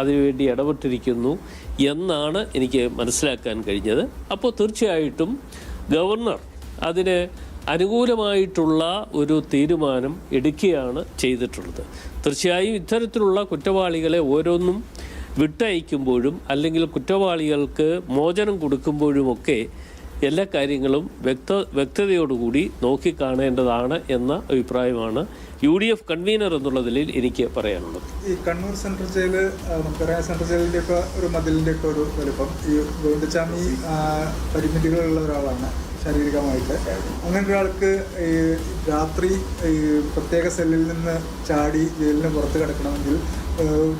അതിനുവേണ്ടി ഇടപെട്ടിരിക്കുന്നു എന്നാണ് എനിക്ക് മനസ്സിലാക്കാൻ കഴിഞ്ഞത്. അപ്പോൾ തീർച്ചയായിട്ടും ഗവർണർ അതിന് അനുകൂലമായിട്ടുള്ള ഒരു തീരുമാനം എടുക്കുകയാണ് ചെയ്തിട്ടുള്ളത്. തീർച്ചയായും ഇത്തരത്തിലുള്ള കുറ്റവാളികളെ ഓരോന്നും വിട്ടയക്കുമ്പോഴും അല്ലെങ്കിൽ കുറ്റവാളികൾക്ക് മോചനം കൊടുക്കുമ്പോഴുമൊക്കെ എല്ലാ കാര്യങ്ങളും വ്യക്ത വ്യക്തതയോടുകൂടി നോക്കിക്കാണേണ്ടതാണ് എന്ന അഭിപ്രായമാണ് യു ഡി എഫ് കൺവീനർ എന്നുള്ളതിൽ എനിക്ക് പറയാനുള്ളത്. ഈ കണ്ണൂർ സെൻട്രൽ ജയിൽ നമുക്കറിയാം സെൻട്രൽ ജയിലിന്റെ ഒക്കെ ഒരു മതിലിന്റെ ഒക്കെ ഒരു വലുപ്പം. ഈ ഗോവിന്ദസ്വാമി പരിമിതികളുള്ള ഒരാളാണ് ശാരീരികമായിട്ട്. അങ്ങനെ ഒരാൾക്ക് ഈ രാത്രി ഈ പ്രത്യേക സെല്ലിൽ നിന്ന് ചാടി ജയിലിന് പുറത്ത് കിടക്കണമെങ്കിൽ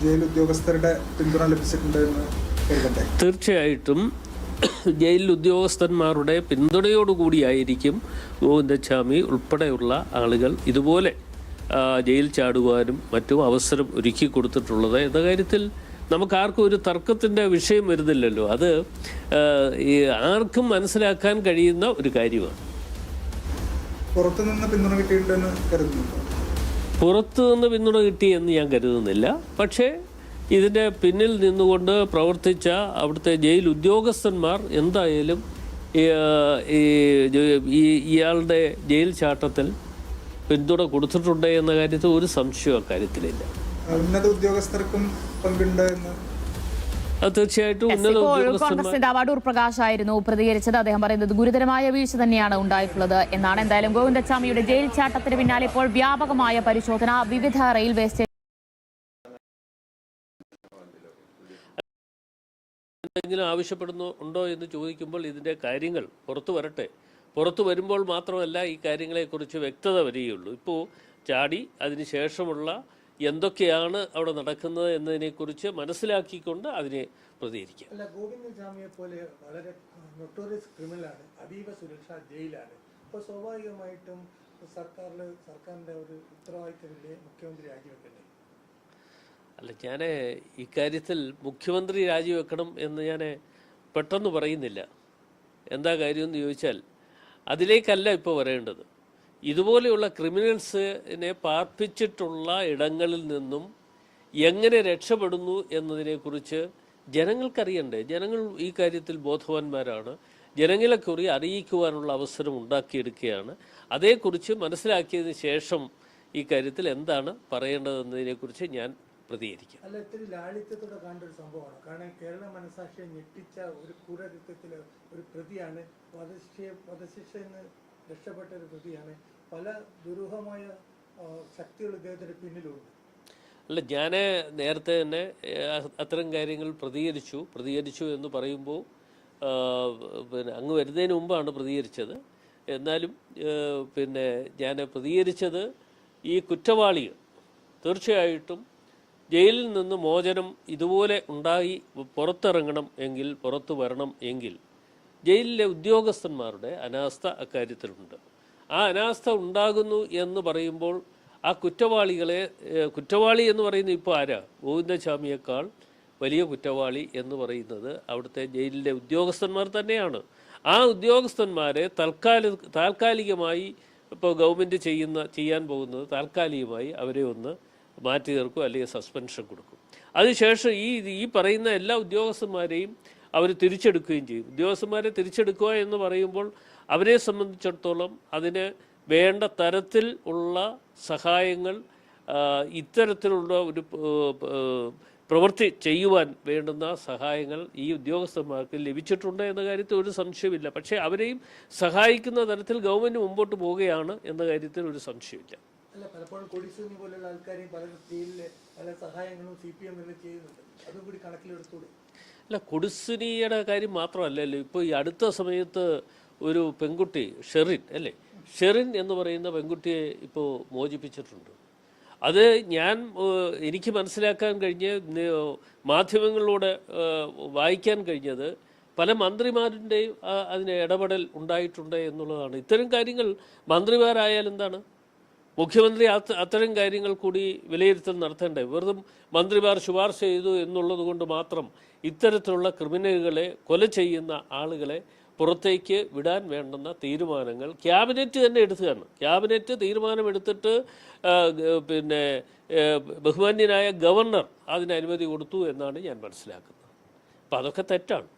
ജയിൽ ഉദ്യോഗസ്ഥരുടെ പിന്തുണ ലഭിച്ചിട്ടുണ്ട് എന്ന് കരുതണ്ടേ? തീർച്ചയായിട്ടും ജയിൽ ഉദ്യോഗസ്ഥന്മാരുടെ പിന്തുണയോടുകൂടിയായിരിക്കും ഗോവിന്ദസ്വാമി ഉൾപ്പെടെയുള്ള ആളുകൾ ഇതുപോലെ ജയിൽ ചാടുവാനും മറ്റും അവസരം ഒരുക്കി കൊടുത്തിട്ടുള്ളത്. എന്ന കാര്യത്തിൽ നമുക്കാർക്കും ഒരു തർക്കത്തിന്റെ വിഷയം വരുന്നില്ലല്ലോ. അത് ഈ ആർക്കും മനസ്സിലാക്കാൻ കഴിയുന്ന ഒരു കാര്യമാണ്. പുറത്തുനിന്ന് പിന്തുണ കിട്ടിയിട്ടുണ്ടെന്ന് കരുതുന്നുണ്ടോ? പുറത്തു നിന്ന് പിന്തുണ കിട്ടി എന്ന് ഞാൻ കരുതുന്നില്ല. പക്ഷേ ഇതിന്റെ പിന്നിൽ നിന്നുകൊണ്ട് പ്രവർത്തിച്ച അവിടുത്തെ ജയിൽ ഉദ്യോഗസ്ഥന്മാർ എന്തായാലും ഈ, ഇയാളുടെ ജയിൽ ചാട്ടത്തിൽ പിന്തുണ കൊടുത്തിട്ടുണ്ട് എന്ന കാര്യത്തിൽ ഒരു സംശയം അക്കാര്യത്തിലില്ല. ആ, ഉന്നത ഉദ്യോഗസ്ഥർക്കും പങ്കുണ്ട് എന്ന്? അത് തീർച്ചയായിട്ടും ഉന്നത ഇപ്പോൾ കോൺഗ്രസ് നേതാവ് അടൂർ പ്രകാശ് ആയിരുന്നു പ്രതികരിച്ചത്. അദ്ദേഹം പറയുന്നത് ഗുരുതരമായ വീഴ്ച തന്നെയാണ് ഉണ്ടായിട്ടുള്ളത് എന്നാണ്. എന്തായാലും ഗോവിന്ദസ്വാമിയുടെ ജയിൽ ചാട്ടത്തിന് പിന്നാലെ ഇപ്പോൾ വ്യാപകമായ പരിശോധന. വിവിധ റെയിൽവേ എന്തെങ്കിലും ആവശ്യപ്പെടുന്നു ഉണ്ടോ എന്ന് ചോദിക്കുമ്പോൾ ഇതിന്റെ കാര്യങ്ങൾ പുറത്തു വരട്ടെ. പുറത്തു വരുമ്പോൾ മാത്രമല്ല ഈ കാര്യങ്ങളെക്കുറിച്ച് വ്യക്തത വരികയുള്ളൂ. ഇപ്പോൾ ചാടി അതിന് ശേഷമുള്ള എന്തൊക്കെയാണ് അവിടെ നടക്കുന്നത് എന്നതിനെക്കുറിച്ച് മനസ്സിലാക്കിക്കൊണ്ട് അതിനെ പ്രതികരിക്കുക അല്ല ഗോവിന്ദ ജാമിയെ പോലെ വളരെ നൊട്ടോറിയസ് ക്രിമിനലാണ് അതീവ സുരക്ഷ ജയിലാണ്. അപ്പോൾ സ്വാഭാവികമായിട്ടും സർക്കാരിൽ സർക്കാരിന്റെ ഒരു ഉത്തരവാദിത്തമില്ലേ മുഖ്യമന്ത്രി രാജിവെക്കണ്ടേ? അല്ല ഞാൻ ഇക്കാര്യത്തിൽ മുഖ്യമന്ത്രി രാജിവെക്കണം എന്ന് ഞാൻ പെട്ടെന്ന് പറയുന്നില്ല. എന്താ കാര്യമെന്ന് ചോദിച്ചാൽ അതിലേക്കല്ല ഇപ്പോൾ വരേണ്ടത്. ഇതുപോലെയുള്ള ക്രിമിനൽസിനെ പാർപ്പിച്ചിട്ടുള്ള ഇടങ്ങളിൽ നിന്നും എങ്ങനെ രക്ഷപ്പെടുന്നു എന്നതിനെക്കുറിച്ച് ജനങ്ങൾക്കറിയണ്ടേ? ജനങ്ങൾ ഈ കാര്യത്തിൽ ബോധവാന്മാരാണ്. ജനങ്ങളെ കുറി അറിയിക്കുവാനുള്ള അവസരം ഉണ്ടാക്കിയെടുക്കുകയാണ്. അതേക്കുറിച്ച് മനസ്സിലാക്കിയതിന് ശേഷം ഈ കാര്യത്തിൽ എന്താണ് പറയേണ്ടതെന്നതിനെക്കുറിച്ച് ഞാൻ പ്രതികരിക്കാം. അല്ല ഇത്തിരി ലാളിത്യത്തോടെ കാണേണ്ട ഒരു സംഭവമാണ്. കാരണം കേരള മനസാക്ഷിയെ ഞെട്ടിച്ച ഒരു ക്രൂരകൃത്യത്തിൽ ഒരു പ്രതിയാണ്. വധശിക്ഷയെ വധശിക്ഷയിൽ നിന്ന് രക്ഷപ്പെട്ട ഒരു പ്രതിയാണ്. പല ദുരൂഹമായ ശക്തികൾ ഇദ്ദേഹത്തിന് പിന്നിലുണ്ട്. അല്ല ഞാൻ നേരത്തെ തന്നെ അത്തരം കാര്യങ്ങൾ പ്രതികരിച്ചു. പ്രതികരിച്ചു എന്ന് പറയുമ്പോൾ പിന്നെ അങ്ങ് വരുന്നതിന് മുമ്പാണ് പ്രതികരിച്ചത്. എന്നാലും പിന്നെ ഞാൻ പ്രതികരിച്ചത് ഈ കുറ്റവാളികൾ. തീർച്ചയായിട്ടും ജയിലിൽ നിന്ന് മോചനം ഇതുപോലെ ഉണ്ടായി പുറത്തിറങ്ങണം എങ്കിൽ പുറത്തു വരണം എങ്കിൽ ജയിലിലെ ഉദ്യോഗസ്ഥന്മാരുടെ അനാസ്ഥ അക്കാര്യത്തിലുണ്ട്. ആ അനാസ്ഥ ഉണ്ടാകുന്നു എന്ന് പറയുമ്പോൾ ആ കുറ്റവാളികളെ കുറ്റവാളി എന്ന് പറയുന്നത് ഇപ്പോൾ ആരാ? ഗോവിന്ദസ്വാമിയേക്കാൾ വലിയ കുറ്റവാളി എന്ന് പറയുന്നത് അവിടുത്തെ ജയിലിലെ ഉദ്യോഗസ്ഥന്മാർ തന്നെയാണ്. ആ ഉദ്യോഗസ്ഥന്മാരെ തൽക്കാല താൽക്കാലികമായി ഇപ്പോൾ ഗവൺമെന്റ് ചെയ്യുന്ന ചെയ്യാൻ പോകുന്നത് താൽക്കാലികമായി അവരെ ഒന്ന് മാറ്റി തീർക്കും അല്ലെങ്കിൽ സസ്പെൻഷൻ കൊടുക്കും. അതിനുശേഷം ഈ ഈ പറയുന്ന എല്ലാ ഉദ്യോഗസ്ഥന്മാരെയും അവർ തിരിച്ചെടുക്കുകയും ചെയ്യും. ഉദ്യോഗസ്ഥന്മാരെ തിരിച്ചെടുക്കുക എന്ന് പറയുമ്പോൾ അവരെ സംബന്ധിച്ചിടത്തോളം അതിന് വേണ്ട തരത്തിൽ ഉള്ള സഹായങ്ങൾ ഇത്തരത്തിലുള്ള ഒരു പ്രവൃത്തി ചെയ്യുവാൻ വേണ്ടുന്ന സഹായങ്ങൾ ഈ ഉദ്യോഗസ്ഥന്മാർക്ക് ലഭിച്ചിട്ടുണ്ട് എന്ന കാര്യത്തിൽ ഒരു സംശയമില്ല പക്ഷേ അവരെയും സഹായിക്കുന്ന തരത്തിൽ ഗവൺമെന്റ് മുമ്പോട്ട് പോവുകയാണ് എന്ന കാര്യത്തിൽ ഒരു സംശയമില്ല അല്ല പലപ്പോഴും കൊടിസുനി പോലുള്ള ആൾക്കാരെയും പല ജയിലിലെ പല സഹായങ്ങളും സി പി എമ്മിൽ ചെയ്യുന്നുണ്ട്. അതും കൂടി കണക്കിലെടുത്തൂടെ അല്ല കൊടിസുനിയുടെ കാര്യം മാത്രമല്ലല്ലോ. ഇപ്പോൾ ഈ അടുത്ത സമയത്ത് ഒരു പെൺകുട്ടി ഷെറിൻ അല്ലേ? ഷെറിൻ എന്ന് പറയുന്ന പെൺകുട്ടിയെ ഇപ്പോൾ മോചിപ്പിച്ചിട്ടുണ്ട്. അത് ഞാൻ എനിക്ക് മനസ്സിലാക്കാൻ കഴിഞ്ഞ് മാധ്യമങ്ങളിലൂടെ വായിക്കാൻ കഴിഞ്ഞത് പല മന്ത്രിമാരുടെയും അതിന് ഇടപെടൽ ഉണ്ടായിട്ടുണ്ട് എന്നുള്ളതാണ്. ഇത്തരം കാര്യങ്ങൾ മന്ത്രിമാരായാൽ എന്താണ്? മുഖ്യമന്ത്രി അത്ത അത്തരം കാര്യങ്ങൾ കൂടി വിലയിരുത്തൽ നടത്തേണ്ടേ? വെറും മന്ത്രിമാർ ശുപാർശ ചെയ്തു എന്നുള്ളത് കൊണ്ട് മാത്രം ഇത്തരത്തിലുള്ള ക്രിമിനലുകളെ കൊല ചെയ്യുന്ന ആളുകളെ പുറത്തേക്ക് വിടാൻ വേണ്ടുന്ന തീരുമാനങ്ങൾ ക്യാബിനറ്റ് തന്നെ എടുത്തുകയാണ് ക്യാബിനറ്റ് തീരുമാനമെടുത്തിട്ട് പിന്നെ ബഹുമാന്യനായ ഗവർണർ അതിന് അനുമതി കൊടുത്തു എന്നാണ് ഞാൻ മനസ്സിലാക്കുന്നത്. അപ്പം അതൊക്കെ തെറ്റാണ്.